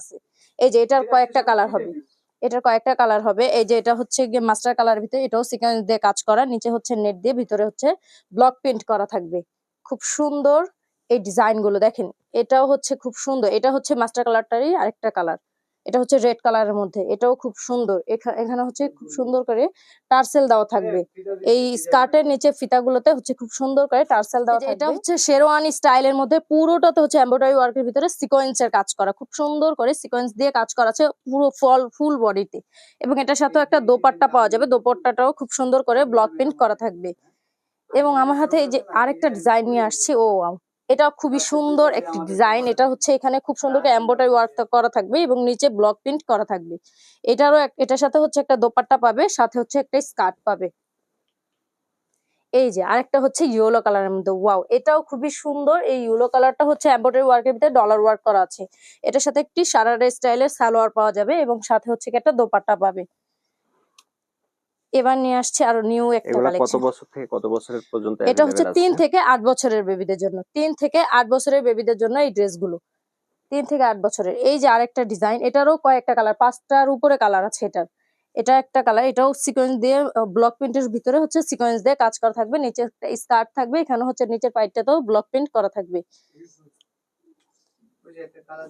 আছে। এই যে এটার কয়েকটা কালার হবে। এটার কয়েকটা কালার হবে। এই যে এটা হচ্ছে মাস্টার কালার ভিতরে এটাও সিকোয়েন্স দিয়ে কাজ করা। নিচে হচ্ছে নেট দিয়ে ভিতরে হচ্ছে ব্লক প্রিন্ট করা থাকবে। খুব সুন্দর এই ডিজাইনগুলো। দেখেন এটাও হচ্ছে খুব সুন্দর। এটা হচ্ছে মাস্টার কালারটারই আরেকটা কালার এটা হচ্ছে রেড কালারের মধ্যে। এটাও খুব সুন্দর। এখা- এখানে হচ্ছে খুব সুন্দর করে টার্সেল দেওয়া থাকবে। এই স্কার্টের নিচে ফিতাগুলোতে হচ্ছে খুব সুন্দর করে টার্সেল দেওয়া থাকবে। এটা হচ্ছে শেরওয়ানি স্টাইলের মধ্যে পুরোটাতে হচ্ছে এমব্রয়ডারি ওয়ার্কের ভিতরে সিকোয়েন্সের কাজ করা। খুব সুন্দর করে সিকোয়েন্স দিয়ে কাজ করা আছে পুরো ফল ফুল বডিতে এবং এটার সাথেও একটা দোপাট্টা পাওয়া যাবে। দোপাট্টাটাও খুব সুন্দর করে ব্লক প্রিন্ট করা থাকবে। এবং আমার হাতে এই যে আরেকটা ডিজাইন নিয়ে আসছি। ও এটা খুবই সুন্দর একটি ডিজাইন এটা হচ্ছে এখানে খুব সুন্দর এমব্রয়ডারি ওয়ার্ক করা থাকবে এবং নিচে ব্লক প্রিন্ট করা থাকবে। এটারও এটার সাথে হচ্ছে একটা দোপাট্টা পাবে, সাথে হচ্ছে একটা স্কার্ট পাবে। এই যে, আরেকটা হচ্ছে ইয়েলো কালারের মধ্যে। ওয়াও এটাও খুবই সুন্দর। এই ইয়েলো কালারটা হচ্ছে এমব্রয়ডারি ওয়ার্কের ভিতরে ডলার ওয়ার্ক করা আছে। এটার সাথে একটি সারারা স্টাইলের সালোয়ার পাওয়া যাবে এবং সাথে হচ্ছে একটা দোপাট্টা পাবে। এবার নিয়ে আসছে আরও নিউ একটা কত বছর থেকে কত বছরের পর্যন্ত এটা হচ্ছে available তিন থেকে আট বছরের বেবিদের জন্য। তিন থেকে আট বছরের বেবিদের জন্য এই ড্রেসগুলো। তিন থেকে আট বছরের। এই যে আরেকটা ডিজাইন এটারও কয়েকটা কালার পাঁচটার উপরে কালার আছে এটার। এটা একটা কালার এটাও সিকোয়েন্স দিয়ে ব্লক প্রিন্টের ভিতরে হচ্ছে সিকোয়েন্স দিয়ে কাজ করা থাকবে। নিচে একটা স্কার্ট থাকবে এখানে হচ্ছে নিচের পাইটটাতেও ব্লক প্রিন্ট করা থাকবে।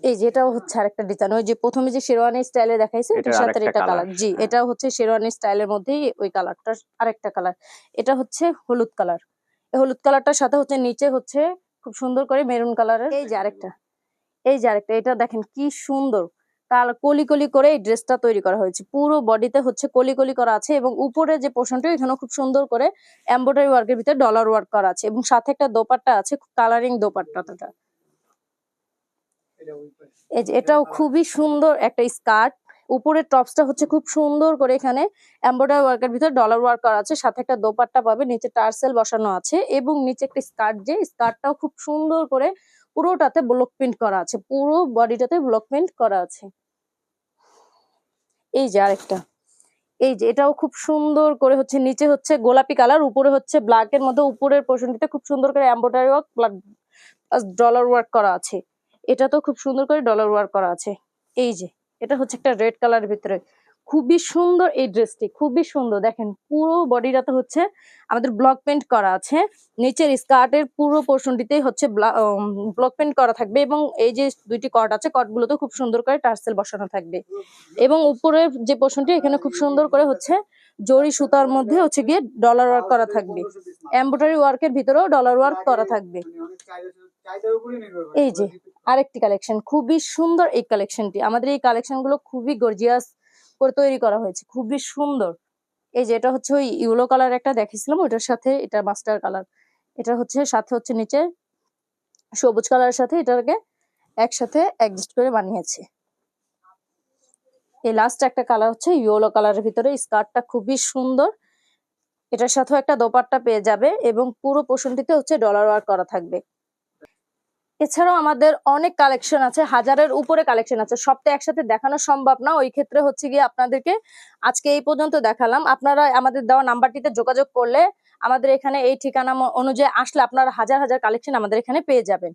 এই যেটাও হচ্ছে আরেকটা ডিজাইন ওই যে প্রথমে যে শেরওয়ানি স্টাইলে দেখাইছে এটার সাথে এটা কালার জি হ্যাঁ। এটাও হচ্ছে শেরওয়ানি স্টাইলের মধ্যেই ওই কালারটা আরেকটা কালার এটা হচ্ছে হলুদ কালার এই হলুদ কালারটার সাথে হচ্ছে নিচে হচ্ছে খুব সুন্দর করে মেরুন কালারের এই যে আরেকটা। এই যে আরেকটা এটা দেখেন কি সুন্দর। কাল কলি কলি করে এই ড্রেসটা তৈরি করা হয়েছে। পুরো বডিতে হচ্ছে কলি কলি করা আছে এবং উপরে যে পোর্শনটা এখানে খুব সুন্দর করে এমব্রয়ডারি ওয়ার্কের ভিতরে ডলার ওয়ার্ক করা আছে এবং সাথে একটা দোপাট্টা আছে কালারিং দোপাট্টাটা। যে এটাও খুবই সুন্দর একটা স্কার্ট। উপরের টপসটা হচ্ছে খুব সুন্দর করে এখানে এমব্রয়ডারি ওয়ার্কের ভিতরে ডলার ওয়ার্ক করা আছে। সাথে একটা দোপাট্টা পাবে নিচে টার্সেল বসানো আছে এবং নিচে একটা স্কার্ট যে স্কার্টটাও খুব সুন্দর করে পুরোটাতে ব্লক প্রিন্ট করা আছে। পুরো বডিটাতে ব্লক প্রিন্ট করা আছে। এই যে আরেকটা। এই যে এটাও খুব সুন্দর করে হচ্ছে নিচে হচ্ছে গোলাপি কালার উপরে হচ্ছে ব্ল্যাক এর মধ্যে উপরের পোর্শনটিতে খুব সুন্দর করে এমব্রয়ডারি ওয়ার্ক ডলার ওয়ার্ক করা আছে। এটা তো খুব সুন্দর করে ডলার ওয়ার্ক করা আছে। এই যে, এটা হচ্ছে একটা রেড কালার ভিতরে খুবই সুন্দর এই ড্রেসটি, খুবই সুন্দর। দেখেন, পুরো বডিটাতে হচ্ছে আমাদের ব্লক পেন্ট করা আছে। নিচের স্কার্টের পুরো পোর্শনটিতেই হচ্ছে ব্লক পেন্ট করা থাকবে এবং এই যে দুইটি কট আছে, কটগুলোতে খুব সুন্দর করে টার্সেল বসানো থাকবে। এবং উপরের যে পোর্শনটি, এখানে খুব সুন্দর করে হচ্ছে জরি সুতার মধ্যে হচ্ছে গিয়ে ডলার ওয়ার্ক করা থাকবে। এমব্রয়ডারি ওয়ার্কের ভিতরেও ডলার ওয়ার্ক করা থাকবে। এই যে, আরেকটি কালেকশন খুবই সুন্দর এই কালেকশনটি আমাদের এই কালেকশনগুলো খুবই গর্জিয়াস করে তৈরি করা হয়েছে। খুবই সুন্দর। এই যে এটা হচ্ছে ওই ইউলো কালার একটা দেখেছিলাম ওটার সাথে এটা মাস্টার কালার। এটা হচ্ছে, সাথে হচ্ছে নিচে সবুজ কালারের সাথে এটাকে একসাথে অ্যাডজাস্ট করে বানিয়েছে। এই লাস্ট একটা কালার হচ্ছে ইয়েলো কালারের ভিতরে স্কার্টটা খুবই সুন্দর। এটার সাথেও একটা দোপাট্টা পেয়ে যাবে এবং পুরো পোষণটিতে হচ্ছে ডলার ওয়ার্ক করা থাকবে। এছাড়াও আমাদের অনেক কালেকশন আছে, হাজারের উপরে কালেকশন আছে। সবটা একসাথে দেখানো সম্ভব না। ওই ক্ষেত্রে হচ্ছে গিয়ে আপনাদেরকে আজকে এই পর্যন্ত দেখালাম। আপনারা আমাদের দেওয়া নাম্বারটিতে যোগাযোগ করলে আমাদের এখানে এই ঠিকানা অনুযায়ী আসলে আপনারা হাজার হাজার কালেকশন আমাদের এখানে পেয়ে যাবেন।